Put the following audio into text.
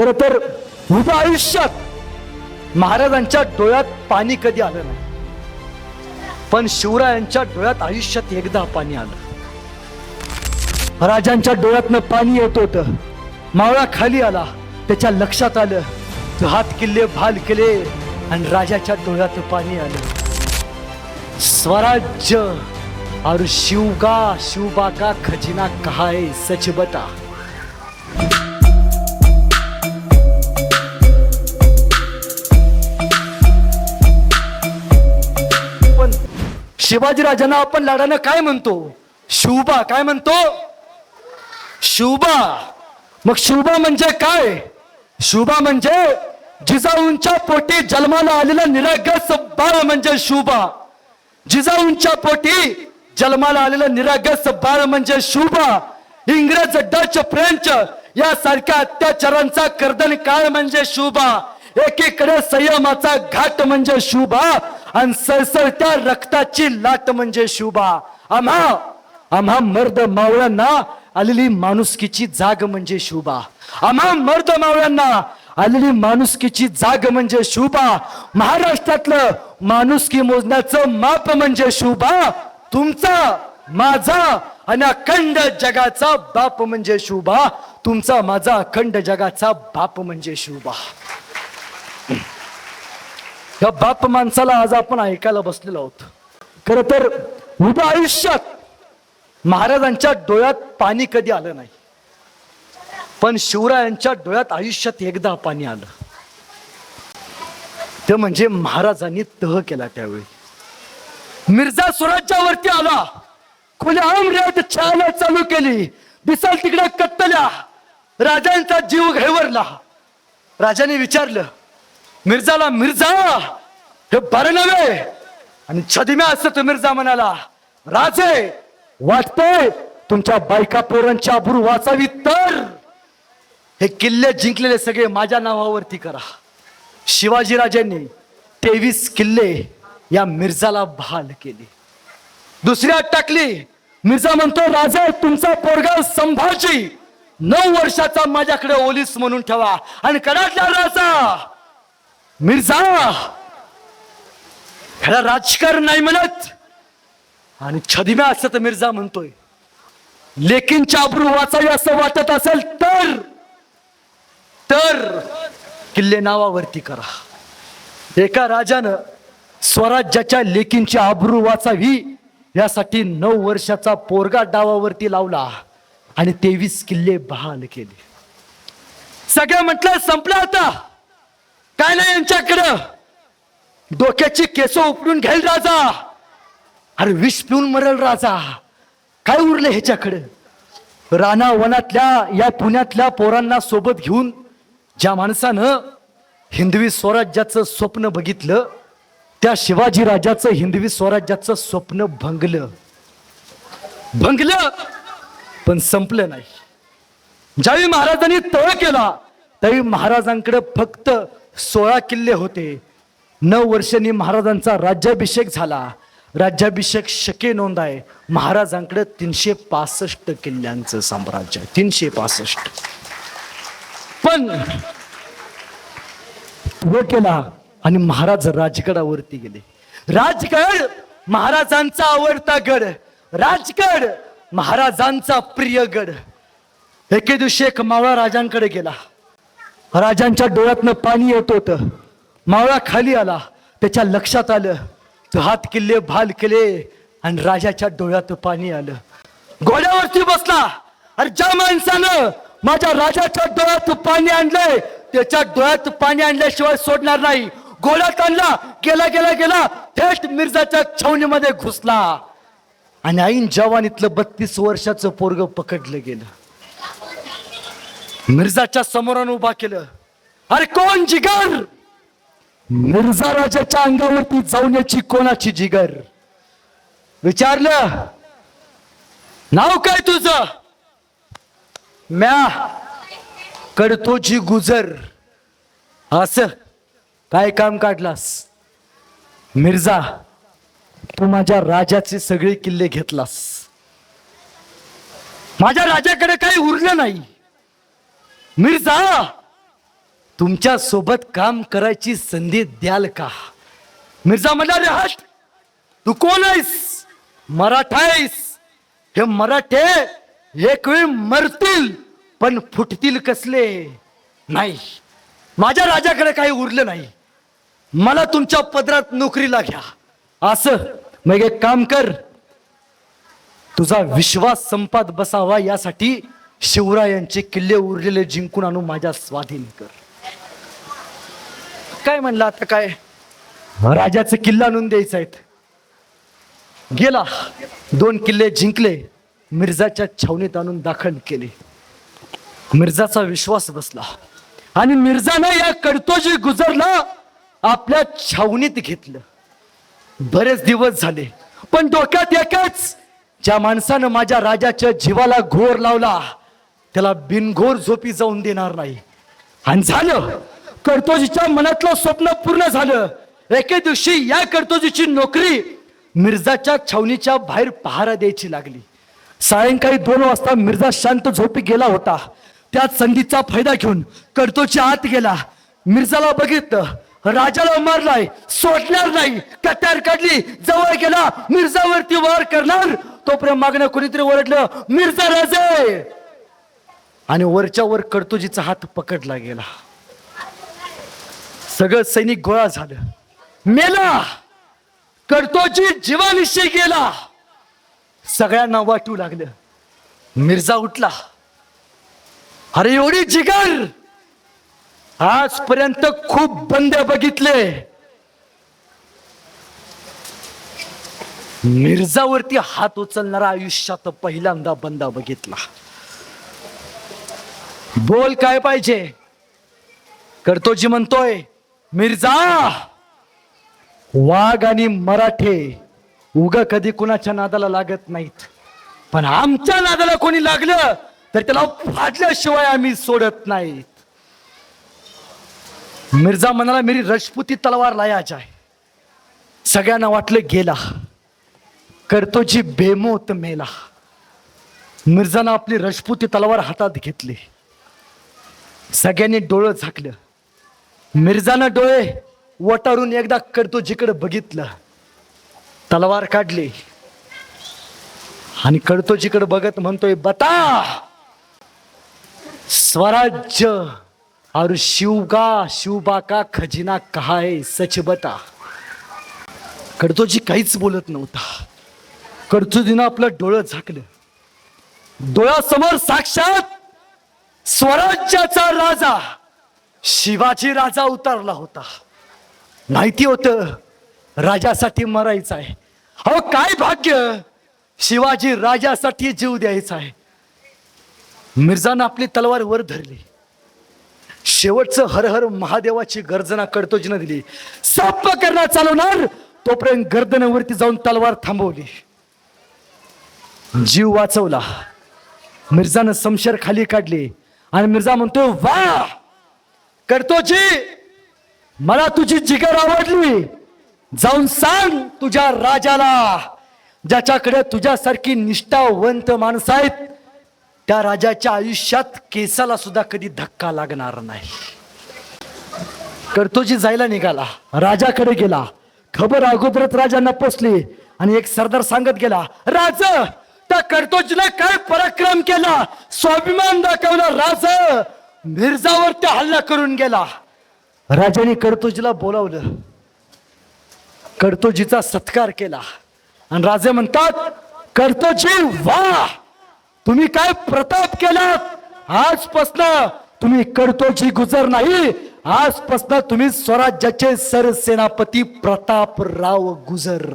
खर तर उभ्या आयुष्यात महाराजांच्या डोळ्यात पाणी कधी आलं नाही. पण शिवरायांच्या डोळ्यात आयुष्यात एकदा पाणी आलं. राजांच्या डोळ्यातनं पाणी येत होत. मावळा खाली आला. त्याच्या लक्षात आलं. हात किल्ले भाल केले आणि राजाच्या डोळ्यात पाणी आलं. स्वराज्य और शिवगा शिवबा का खजिना कहा है सच बता शिवाजीराजांना आपण लाडानं काय म्हणतो? शिवबा काय म्हणतो? शिवबा मग शिवबा म्हणजे काय? शिवबा म्हणजे जिजाऊंच्या पोटी जन्माला आलेलं निरागस बाळ म्हणजे शिवबा जिजाऊंच्या पोटी जन्माला आलेलं निरागस बाळ म्हणजे शिवबा इंग्रज डच फ्रेंच यासारख्या अत्याचारांचा कर्दन काळ म्हणजे शिवबा एकीकडे संयमाचा घाट म्हणजे शुभा आणि सळसळत्या रक्ताची लाट म्हणजे शुभा. आम्हा आम्हा मर्द मावळ्यांना आलेली माणुसकीची जाग म्हणजे शुभा. आम्हा मर्द मावळ्यांना आलेली माणुसकीची जाग म्हणजे शुभा. महाराष्ट्रातलं माणुसकी मोजण्याचं माप म्हणजे शुभा. तुमचा माझा आणि अखंड जगाचा बाप म्हणजे शुभा. तुमचा माझा अखंड जगाचा बाप म्हणजे शुभा. ह्या बाप माणसाला आज आपण ऐकायला बसलेलो आहोत. खर तर उभ्या आयुष्यात महाराजांच्या डोळ्यात पाणी कधी आलं नाही. पण शिवरायांच्या डोळ्यात आयुष्यात एकदा पाणी आलं. ते म्हणजे महाराजांनी तह केला त्यावेळी. मिर्झा स्वराज्यावरती आला. खुल्या आमऱ्यात छायला चालू केली. दिसाल तिकडे कत्तल्या. राजांचा जीव घेवरला राजाने विचारलं मिर्झाला मिर्झा हे बरं नव्हे. आणि छदिम्या असत मिर्झा म्हणाला राजे वाटतंय तुमच्या बायका पोरांची आबरू वाचावी तर. हे किल्ले जिंकलेले सगळे माझ्या नावावरती करा. शिवाजी राजांनी तेवीस किल्ले या मिर्झाला बहाल केले. दुसरी आत टाकली. मिर्झा म्हणतो राजा तुमचा पोरगा संभाजी नऊ वर्षाचा माझ्याकडे ओलीस म्हणून ठेवा आणि कडाटला राजा. मिर्झा! ह्याला राजकारण नाही म्हणत. आणि छदिम्या असं तर मिर्झा म्हणतोय. लेकींच्या अब्रू वाचावी असं वाटत असेल तर तर किल्ले नावावरती करा. एका राजानं स्वराज्याच्या लेकींची आबरू वाचावी यासाठी नऊ वर्षाचा पोरगा डावावरती लावला आणि तेवीस किल्ले बहाल केले. सगळं म्हटलं संपलं आता. काय नाही यांच्याकडं? डोक्याची केस उपडून घेईल राजा. अरे विष पिऊन मरल राजा. काय उरलं ह्याच्याकडं? राणा वनातल्या या पुण्यातल्या पोरांना सोबत घेऊन ज्या माणसानं हिंदवी स्वराज्याचं स्वप्न बघितलं त्या शिवाजी राजाचं हिंदवी स्वराज्याचं स्वप्न भंगलं. भंगलं पण संपलं नाही. ज्यावेळी महाराजांनी तळ केला त्यावेळी महाराजांकडे फक्त सोळा किल्ले होते. नऊ वर्षांनी महाराजांचा राज्याभिषेक झाला. राज्याभिषेक शके नोंद आहे. महाराजांकडे तीनशे पासष्ट किल्ल्यांचं साम्राज्य आहे. तीनशे पासष्ट. पण व केला आणि महाराज राजगडावरती गेले. राजगड महाराजांचा आवडता गड. राजगड महाराजांचा प्रिय गड. एके दिवशी एक मावळा राजांकडे गेला. राजांच्या डोळ्यातनं पाणी येत होतं. मावळा खाली आला. त्याच्या लक्षात आलं. तो हात किल्ले भाल केले आणि राजाच्या डोळ्यात पाणी आलं. घोड्यावरती बसला. अरे ज्या माणसानं माझ्या राजाच्या डोळ्यात पाणी आणलंय त्याच्या डोळ्यात पाणी आणल्याशिवाय सोडणार नाही. घोड्यात आणला गेला गेला गेला. थेट मिर्जाच्या छावणीमध्ये घुसला. आणि ऐन जवानीतलं बत्तीस वर्षाचं पोरग पकडलं गेलं. मिर्जाच्या समोरानं उभा केलं. अरे कोण जिगर? मिर्झा राजाच्या अंगावरती जाऊन कोणाची जिगर? विचारलं. नाव काय तुझं? म्या. कडतोची गुजर. असं. काय काम काढलास? मिर्झा तू माझ्या राजाचे सगळे किल्ले घेतलास. माझ्या राजाकडे काही उरलं नाही. मिर्झा तुमच्यासोबत काम करायची संधी द्याल का? मिर्झा म्हणला रे हट तू कोण आहेस? मराठा आहेस. हे मराठे एक वेळ मरतील पण फुटतील कसले? नाही माझ्या राजाकडे काही उरलं नाही. मला तुमच्या पदरात नोकरीला घ्या. असं मग एक काम कर. तुझा विश्वास संपात बसावा यासाठी शिवरायांचे किल्ले उरलेले जिंकून आणून माझ्या स्वाधीन कर. काय म्हणलं आता काय? राजाचे किल्ला आणून द्यायचा आहेत. गेला. दोन किल्ले जिंकले. मिर्झाच्या छावणीत आणून दाखल केले. मिर्झाचा विश्वास बसला. आणि मिर्झानं या कडतोजी गुजरला आपल्या छावणीत घेतलं. बरेच दिवस झाले. पण डोक्यात एकच ज्या माणसानं माझ्या राजाच्या जीवाला घोर लावला त्याला बिनघोर झोपी जाऊन देणार नाही. आणि झालं. कर्तोजीच्या मनातलं स्वप्न पूर्ण झालं. एके दिवशी या कर्तोजीची नोकरी मिर्झाच्या छावणीच्या बाहेर पहारा द्यायची लागली. सायंकाळी दोन वाजता मिर्झा शांत झोपी गेला होता. त्या संधीचा फायदा घेऊन कर्तोची आत गेला. मिर्झाला बघितलं. राजाला मारलाय. सोडणार नाही. कट्यार काढली. जवळ गेला. मिर्झावरती वार करणार. तोपर्यंत मागणं कोणीतरी ओरडलं. मिर्झा राजे! आणि वरच्या वर कर्तुजीचा हात पकडला गेला. सगळं सैनिक गोळा झालं. मेला! कर्तोजी जीवानिशी गेला. सगळ्यांना वाटू लागलं. मिर्झा उठला. अरे एवढी जिगर! आजपर्यंत खूप बंद बघितले. मिर्झावरती हात उचलणारा आयुष्यात पहिल्यांदा बंदा बघितला. बोल काय पाहिजे? कर्तोजी म्हणतोय मिर्झा! वाघ आणि मराठे उग कधी कुणाच्या नादाला लागत नाहीत. पण आमच्या नादाला कोणी लागलं तर त्याला फाडल्याशिवाय आम्ही सोडत नाहीत. मिर्झा म्हणाला मेरी रजपुती तलवार लायाच आहे सगळ्यांना वाटलं गेला. कर्तोजी बेमोत मेला. मिर्झानं आपली रजपुती तलवार हातात घेतली. सगळ्यांनी डोळं झाकलं. मिर्झानं डोळे वटारून एकदा कर्तोजीकडे बघितलं. तलवार काढली. आणि कर्तोजीकडे बघत म्हणतोय बता! स्वराज्य और शिवगा शिवबा का खजिना कहा है सच बता. कडतोजी काहीच बोलत नव्हता. कर्तोजीनं आपलं डोळं झाकलं. डोळ्यासमोर साक्षात स्वराज्याचा राजा शिवाजी राजा उतरला होता. माहिती होतं राजासाठी मरायचं आहे. अहो काय भाग्य? शिवाजी राजासाठी जीव द्यायचा आहे. मिर्झानं आपली तलवार वर धरली. शेवटचं हर हर महादेवाची गर्जना कडतोजीनं दिली. साप करणार चालवणार तोपर्यंत गर्दनावरती जाऊन तलवार थांबवली. जीव वाचवला. मिर्झानं समशेर खाली काढली. आणि मिर्झा म्हणतो वा करतोची मला तुझी जिगर आवडली. जाऊन सांग तुझ्या राजाला ज्याच्याकडे तुझ्यासारखी निष्ठावंत माणसं आहेत. त्या राजाच्या आयुष्यात केसाला सुद्धा कधी धक्का लागणार नाही. कर्तोजी जायला निघाला. राजाकडे गेला. खबर अगोदरच राजांना पोचली आणि एक सरदार सांगत गेला राज त्या कर्तोजीने काय पराक्रम केला? स्वाभिमान दाखवला राज मिर्जावर त्या हल्ला करून गेला. राजाने कर्तोजीला बोलावलं. कर्तोजीचा सत्कार केला. आणि राजे म्हणतात कर्तोजी वा तुम्ही काय प्रताप केलात? आजपासनं तुम्ही कर्तोजी गुजर नाही. आजपासनं तुम्ही स्वराज्याचे सरसेनापती प्रतापराव गुजर.